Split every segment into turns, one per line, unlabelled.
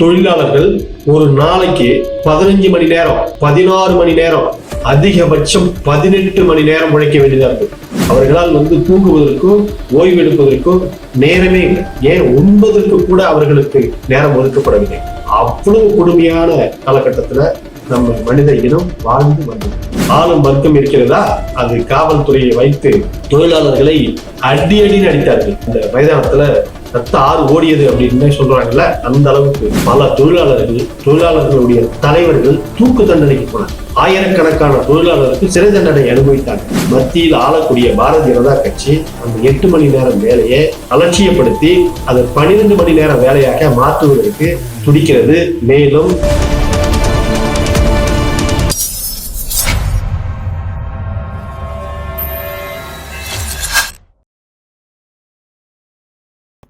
தொழிலாளர்கள் ஒரு நாளைக்கு பதினஞ்சு மணி நேரம் பதினாறு மணி நேரம் அதிகபட்சம் பதினெட்டு மணி நேரம் உழைக்க வேண்டியதா இருக்கு அவர்களால் வந்து தூங்குவதற்கும் ஓய்வு எடுப்பதற்கும் நேரமே இல்லை. ஏன்? உண்பதற்கு கூட அவர்களுக்கு நேரம் ஒதுக்கப்படவில்லை. அவ்வளவு கொடுமையான காலகட்டத்துல நம்ம மனித இனம் வாழ்ந்து வந்தது. ஆளும் வர்க்கம் இருக்கிறதா? அது காவல்துறையை வைத்து தொழிலாளர்களை அடி அடின்னு அடித்தார்கள். இந்த மைதானத்துல ரத்த ஆறு ஓடியது அப்படின்னு சொல்றாங்கல்ல அந்த அளவுக்கு பல தொழிலாளர்கள் தொழிலாளர்களுடைய தலைவர்கள் தூக்கு தண்டனைக்கு போனாங்க. ஆயிரக்கணக்கான தொழிலாளருக்கு சிறை தண்டனை அனுபவித்தாங்க. மத்தியில் ஆளக்கூடிய பாரதிய ஜனதா கட்சி அந்த எட்டு மணி நேரம் வேலையை அலட்சியப்படுத்தி அதை பனிரெண்டு மணி நேரம் வேலையாக மாற்றுவதற்கு துடிக்கிறது. மேலும்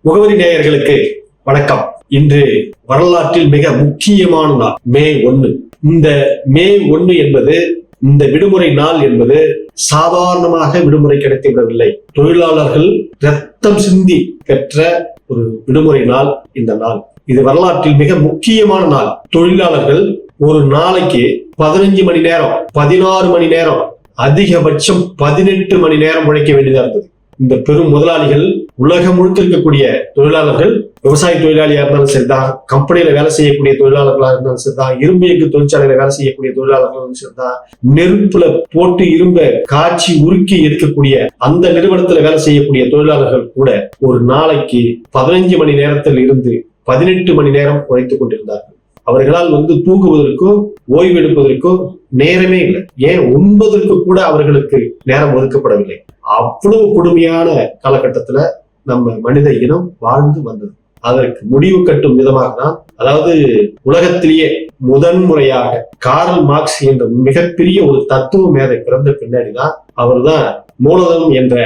முகவரி நேயர்களுக்கு வணக்கம். இன்று வரலாற்றில் மிக முக்கியமான நாள் மே ஒன்னு. இந்த மே ஒன்னு என்பது இந்த விடுமுறை நாள் என்பது சாதாரணமாக விடுமுறை கிடைத்துவிடவில்லை. தொழிலாளர்கள் ரத்தம் சிந்தி பெற்ற ஒரு விடுமுறை நாள் இந்த நாள். இது வரலாற்றில் மிக முக்கியமான நாள். தொழிலாளர்கள் ஒரு நாளைக்கு பதினஞ்சு மணி நேரம் பதினாறு மணி நேரம் அதிகபட்சம் பதினெட்டு மணி நேரம் உழைக்க வேண்டியதா இருந்தது. இந்த பெரும் முதலாளிகள் உலகம் முழுக்க இருக்கக்கூடிய தொழிலாளர்கள் விவசாய தொழிலாளியா இருந்தாலும் சரிதான் கம்பெனியில வேலை செய்யக்கூடிய தொழிலாளர்களா இருந்தாலும் சரிதான் இரும்பு எஃகு தொழிற்சாலையில வேலை செய்யக்கூடிய தொழிலாளர்களும் சரிதான் நெருப்புல போட்டு இரும்ப காய்ச்சி உருக்கி எடுக்கக்கூடிய அந்த நிறுவனத்துல வேலை செய்யக்கூடிய தொழிலாளர்கள் கூட ஒரு நாளைக்கு பதினஞ்சு மணி நேரத்தில் இருந்து பதினெட்டு மணி நேரம் உழைத்துக் கொண்டிருந்தார்கள். அவர்களால் வந்து தூங்குவதற்கோ ஓய்வெடுப்பதற்கோ நேரமே இல்லை. ஏன்? உண்பதற்கு கூட அவர்களுக்கு நேரம் ஒதுக்கப்படவில்லை. அவ்வளவு கொடுமையான காலகட்டத்துல நம்ம மனித இனம் வாழ்ந்து வந்தது. அதற்கு முடிவு கட்டும் விதமாக தான் அதாவது உலகத்திலேயே முதன்முறையாக கார்ல் மார்க்ஸ் என்ற மிகப்பெரிய ஒரு தத்துவ மேதை பிறந்த பின்னாடிதான் அவர்தான் மூலதனம் என்ற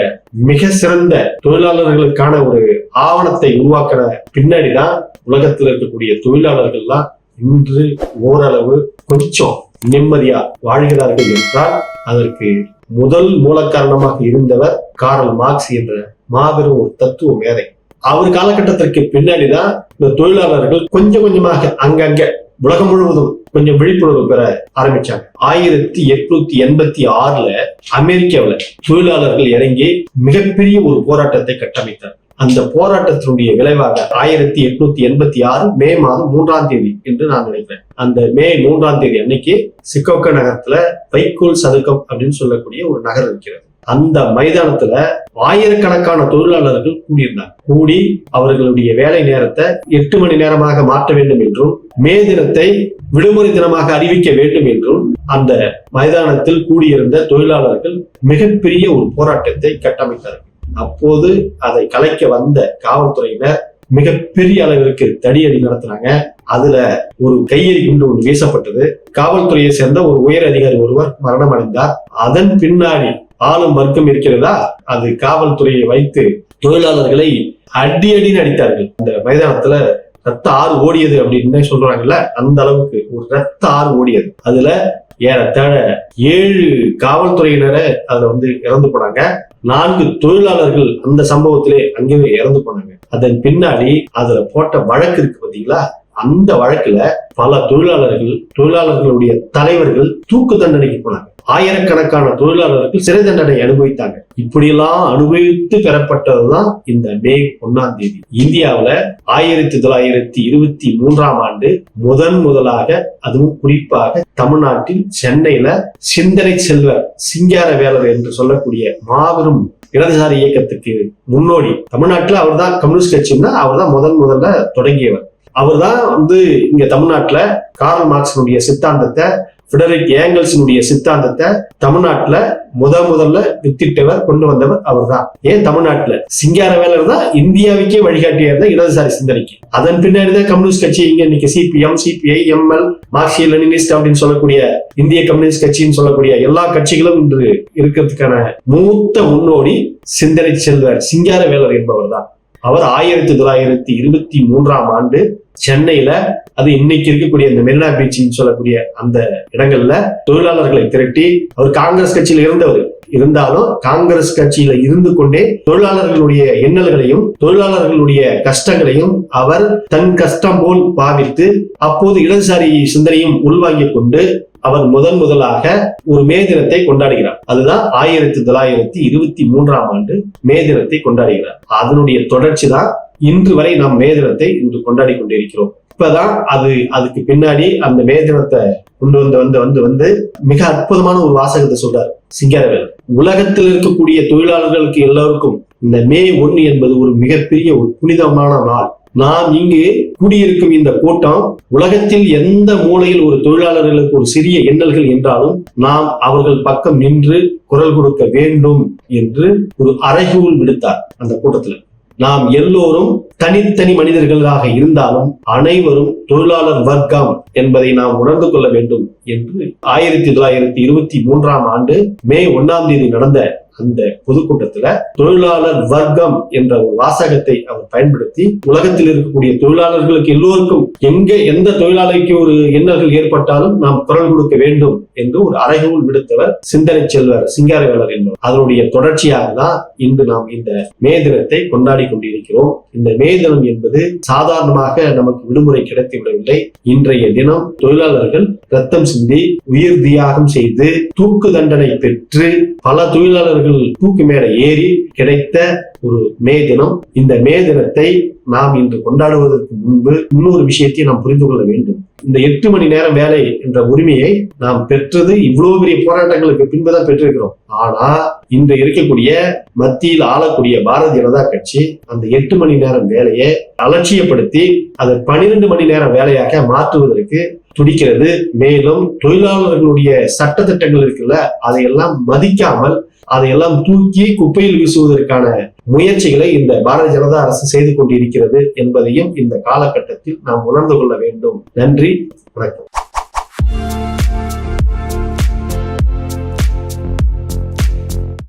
மிக சிறந்த தொழிலாளர்களுக்கான ஒரு ஆவணத்தை உருவாக்கின பின்னாடிதான் உலகத்தில் இருக்கக்கூடிய தொழிலாளர்கள்லாம் இன்று ஓரளவு கொஞ்சம் நிம்மதியா வாழ்கிறார்கள் என்றால் அதற்கு முதல் மூல காரணமாக இருந்தவர் காரல் மார்க்ஸ் என்ற மாபெரும் ஒரு தத்துவ மேதை. அவர் காலகட்டத்திற்கு பின்னாடிதான் இந்த தொழிலாளர்கள் கொஞ்சம் கொஞ்சமாக அங்கங்க உலகம் முழுவதும் கொஞ்சம் விழிப்புணர்வு பெற ஆரம்பிச்சாங்க. ஆயிரத்தி எட்நூத்தி எண்பத்தி ஆறுல அமெரிக்காவில தொழிலாளர்கள் இறங்கி மிகப்பெரிய ஒரு போராட்டத்தை கட்டமைத்தார் அந்த போராட்டத்தினுடைய விளைவாக ஆயிரத்தி எட்நூத்தி எண்பத்தி ஆறு மே மாதம் மூன்றாம் தேதி என்று நான் நினைக்கிறேன். அந்த மே மூன்றாம் தேதி அன்னைக்கு சிக்கோக்க நகரத்துல வைக்கோல் சதுக்கம் அப்படின்னு சொல்லக்கூடிய ஒரு நகர் இருக்கிறது. அந்த மைதானத்துல ஆயிரக்கணக்கான தொழிலாளர்கள் கூடியிருந்தாங்க. கூடி அவர்களுடைய வேலை நேரத்தை எட்டு மணி நேரமாக மாற்ற வேண்டும் என்றும் மே தினத்தை விடுமுறை தினமாக அறிவிக்க வேண்டும் என்றும் அந்த மைதானத்தில் கூடியிருந்த தொழிலாளர்கள் மிகப்பெரிய ஒரு போராட்டத்தை கட்டமைத்தார்கள். அப்போது அதை கலைக்க வந்த காவல்துறையினர் மிகப்பெரிய அளவிற்கு தடியடி நடத்தினாங்க அதுல ஒரு கையெறி குண்டு ஒன்று வீசப்பட்டது. காவல்துறையை சேர்ந்த ஒரு உயர் அதிகாரி ஒருவர் மரணம் அடைந்தார் அதன் பின்னாடி ஆளும் வர்க்கம் இருக்கிறதா? அது காவல்துறையை வைத்து தொழிலாளர்களை அடி அடின்னு அடித்தார்கள் இந்த மைதானத்துல ரத்த ஆறு ஓடியது அப்படின்னு சொல்றாங்கல்ல? அந்த அளவுக்கு ஒரு ரத்த ஆறு ஓடியது. அதுல ஏறத்தாழ ஏழு காவல்துறையினரை அதுல வந்து இறந்து போனாங்க. நான்கு தொழிலாளர்கள் அந்த சம்பவத்திலே அங்கேயே இறந்து போனாங்க. அதன் பின்னாடி அதுல போட்ட வழக்கு இருக்கு பாத்தீங்களா? அந்த வழக்குல பல தொழிலாளர்கள் தொழிலாளர்களுடைய தலைவர்கள் தூக்கு தண்டனைக்கு போனாங்க. ஆயிரக்கணக்கான தொழிலாளர்கள் சிறை தண்டனை அனுபவித்தாங்க. இப்படியெல்லாம் அனுபவித்து பெறப்பட்டதுதான் இந்த மே ஒன்னாம் தேதி. இந்தியாவுல ஆயிரத்தி தொள்ளாயிரத்தி இருபத்தி மூன்றாம் ஆண்டு முதன் முதலாக அதுவும் குறிப்பாக தமிழ்நாட்டில் சென்னையில சிந்தனை செல்வர் சிங்காரவேலர் என்று சொல்லக்கூடிய மாபெரும் இடதுசாரி இயக்கத்துக்கு முன்னோடி. தமிழ்நாட்டில் அவர் தான் கம்யூனிஸ்ட் கட்சின்னா அவர் தான் முதன் முதல்ல தொடங்கியவர். அவர் தான் வந்து இங்க தமிழ்நாட்டில் கார்ல் மார்க்ஸினுடைய சித்தாந்தத்தை ஃபிடரிக் ஏங்கல்ஸினுடைய சித்தாந்தத்தை தமிழ்நாட்டில் முத முதல்ல வித்திட்டவர் கொண்டு வந்தவர் அவர் தான் ஏன் தமிழ்நாட்டில்? சிங்கார வேலர் தான் இந்தியாவுக்கே வழிகாட்டியா இருந்த இடதுசாரி சிந்தனைக்கு. அதன் பின்னாடி தான் கம்யூனிஸ்ட் கட்சி இங்க இன்னைக்கு C P M C P I M L மார்க்சிய லெனினிஸ்ட் அப்படின்னு சொல்லக்கூடிய இந்திய கம்யூனிஸ்ட் கட்சின்னு சொல்லக்கூடிய எல்லா கட்சிகளும் இன்று இருக்கிறதுக்கான மூத்த முன்னோடி சிந்தனை செல்வர் சிங்காரவேலர் என்பவர் தான் அவர் ஆயிரத்தி தொள்ளாயிரத்தி இருபத்தி மூன்றாம் ஆண்டு சென்னையில அது இன்னைக்கு இருக்கக்கூடிய இந்த மெரினா பீச்சின்னு சொல்லக்கூடிய அந்த இடங்கள்ல தொழிலாளர்களை திரட்டி அவர் காங்கிரஸ் கட்சியில இருந்தவர். இருந்தாலும் காங்கிரஸ் கட்சியில இருந்து கொண்டே தொழிலாளர்களுடைய எண்ணல்களையும் தொழிலாளர்களுடைய கஷ்டங்களையும் அவர் தன் கஷ்டம் போல் பாவித்து அப்போது இடதுசாரி சிந்தனையும் உள்வாங்கிக் கொண்டு அவர் முதன் முதலாக ஒரு மே தினத்தை கொண்டாடுகிறார். அதுதான் ஆயிரத்தி தொள்ளாயிரத்தி இருபத்தி மூன்றாம் ஆண்டு மே தினத்தை கொண்டாடுகிறார். அதனுடைய தொடர்ச்சி தான் இன்று வரை நாம் மே தினத்தை இன்று கொண்டாடி கொண்டிருக்கிறோம். இப்பதான் அது அதுக்கு பின்னாடி அந்த மே தினத்தை கொண்டு வந்து வந்து வந்து வந்து மிக அற்புதமான ஒரு வாசகத்தை சொல்றார் சிங்காரவேல். உலகத்தில் இருக்கக்கூடிய தொழிலாளர்களுக்கு எல்லோருக்கும் இந்த மே ஒன்று என்பது ஒரு மிகப்பெரிய ஒரு புனிதமான நாள். நாம் இங்கு கூடியிருக்கும் இந்த கூட்டம் உலகத்தில் எந்த மூலையில் ஒரு தொழிலாளர்களுக்கு ஒரு சிறிய எண்ணல்கள் என்றாலும் நாம் அவர்கள் பக்கம் நின்று குரல் கொடுக்க வேண்டும் என்று ஒரு அறைகூல் விடுத்தார் அந்த கூட்டத்தில். நாம் எல்லோரும் தனித்தனி மனிதர்களாக இருந்தாலும் அனைவரும் தொழிலாளர் வர்க்கம் என்பதை நாம் உணர்ந்து கொள்ள வேண்டும் என்று ஆயிரத்தி தொள்ளாயிரத்தி இருபத்தி மூன்றாம் ஆண்டு மே ஒன்னாம் தேதி நடந்த அந்த பொதுக்கூட்டத்துல தொழிலாளர் வர்க்கம் என்ற ஒரு வாசகத்தை அவர் பயன்படுத்தி உலகத்தில் இருக்கக்கூடிய தொழிலாளர்களுக்கு எல்லோருக்கும் எங்க எந்த தொழிலாளிக்கு ஒரு எண்ணல்கள் ஏற்பட்டாலும் நாம் குரல் கொடுக்க வேண்டும் என்று ஒரு அறைகூல் விடுத்தவர் சிந்தனை செல்வர் சிங்காரவேலர் என்பவர். அதனுடைய தொடர்ச்சியாக தான் இன்று நாம் இந்த மே தினத்தை கொண்டாடி கொண்டிருக்கிறோம். இந்த மே தினம் என்பது சாதாரணமாக நமக்கு விடுமுறை கிடைத்து விடவில்லை. இன்றைய தினம் தொழிலாளர்கள் ரத்தம் சிந்தி உயிர் தியாகம் செய்து தூக்கு தண்டனை பெற்று பல தொழிலாளர்கள் தூக்கு மேல ஏறி கிடைத்த ஒரு மே தினம் இந்த மே தினத்தை நாம் இன்று கொண்டாடுவதற்கு முன்பு இன்னொரு விஷயத்தை நாம் புரிந்து கொள்ள வேண்டும். இந்த எட்டு மணி நேரம் வேலை என்ற உரிமையை நாம் பெற்றது இவ்வளவு பெரிய போராட்டங்களுக்கு பின்புதான் பெற்றிருக்கிறோம். ஆனா இன்று இருக்கக்கூடிய மத்தியில் ஆளக்கூடிய பாரதிய ஜனதா கட்சி அந்த எட்டு மணி நேரம் வேலையை அலட்சியப்படுத்தி அதை பனிரெண்டு மணி நேரம் வேலையாக மாற்றுவதற்கு துடிக்கிறது. மேலும் தொழிலாளர்களுடைய சட்ட திட்டங்கள் இருக்குல்ல அதையெல்லாம் மதிக்காமல் அதையெல்லாம் தூக்கி குப்பையில் வீசுவதற்கான முயற்சிகளை இந்த பாரதிய ஜனதா அரசு செய்து கொண்டிருக்கிறது என்பதையும் இந்த காலகட்டத்தில் நாம் உணர்ந்து கொள்ள வேண்டும். நன்றி வணக்கம்.